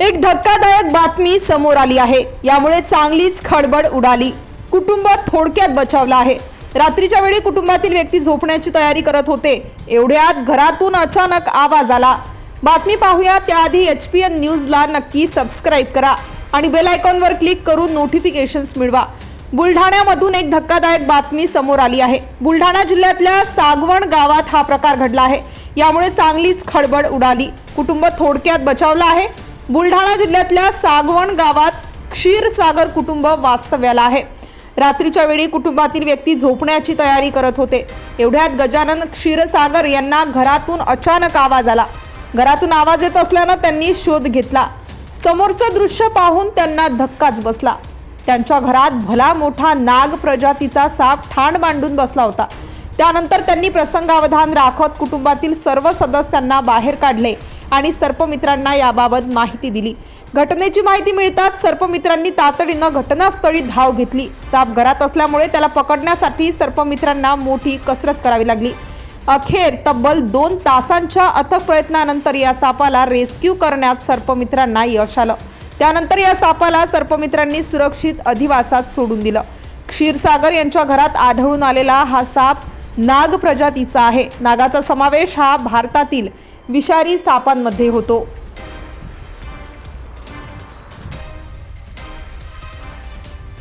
एक धक्कादायक बातमी समोर आली आहे. यामुळे चांगलीच खडबड उडाली. कुटुंब थोडक्यात बचावलं आहे. रात्रीच्या वेळी कुटुंबातील व्यक्ती झोपण्याची तयारी करत होते. एवढ्यात घरातून अचानक आवाज आला. बातमी पाहूया. त्याआधी एच पी एन न्यूजला नक्की सबस्क्राईब करा आणि बेल आयकॉनवर क्लिक करून नोटिफिकेशन्स मिळवा. बुलढाण्यामधून एक धक्कादायक बातमी समोर आली आहे. बुलढाणा जिल्ह्यातल्या सागवण गावात हा प्रकार घडला आहे. यामुळे चांगलीच खळबळ उडाली. कुटुंब थोडक्यात बचावलं आहे. बुलढाणा जिल्ह्यातल्या सागवण गावात क्षीरसागर कुटुंब वास्तव्याला आहे. रात्रीच्या वेळी कुटुंबातील व्यक्ती झोपण्याची तयारी करत होते. एवढ्यात गजानन क्षीरसागर यांना घरातून अचानक आवाज आला. घरातून आवाज येत असल्यानं त्यांनी शोध घेतला. समोरचं दृश्य पाहून त्यांना धक्काच बसला. त्यांच्या घरात भला मोठा नाग प्रजातीचा साप ठाण मांडून बसला होता. त्यानंतर त्यांनी प्रसंगावधान राखत कुटुंबातील सर्व सदस्यांना बाहेर काढले. आणि सर्पमित्रांना याबाबत माहिती दिली. घटनेची माहिती मिळताच सर्पमित्रांनी तातडीनं घटनास्थळी धाव घेतली. साप घरात असल्यामुळे त्याला पकडण्यासाठी सर्पमित्रांना मोठी कसरत करावी लागली. अखेर तब्बल दोन तासांच्या अथक प्रयत्नानंतर या सापाला रेस्क्यू करण्यात सर्पमित्रांना यश आलं. त्यानंतर या सापाला सर्पमित्रांनी सुरक्षित अधिवासात सोडून दिलं. क्षीरसागर यांच्या घरात आढळून आलेला हा साप नाग प्रजातीचा आहे. नागाचा समावेश हा भारतातील विषारी सापांमध्ये होतो.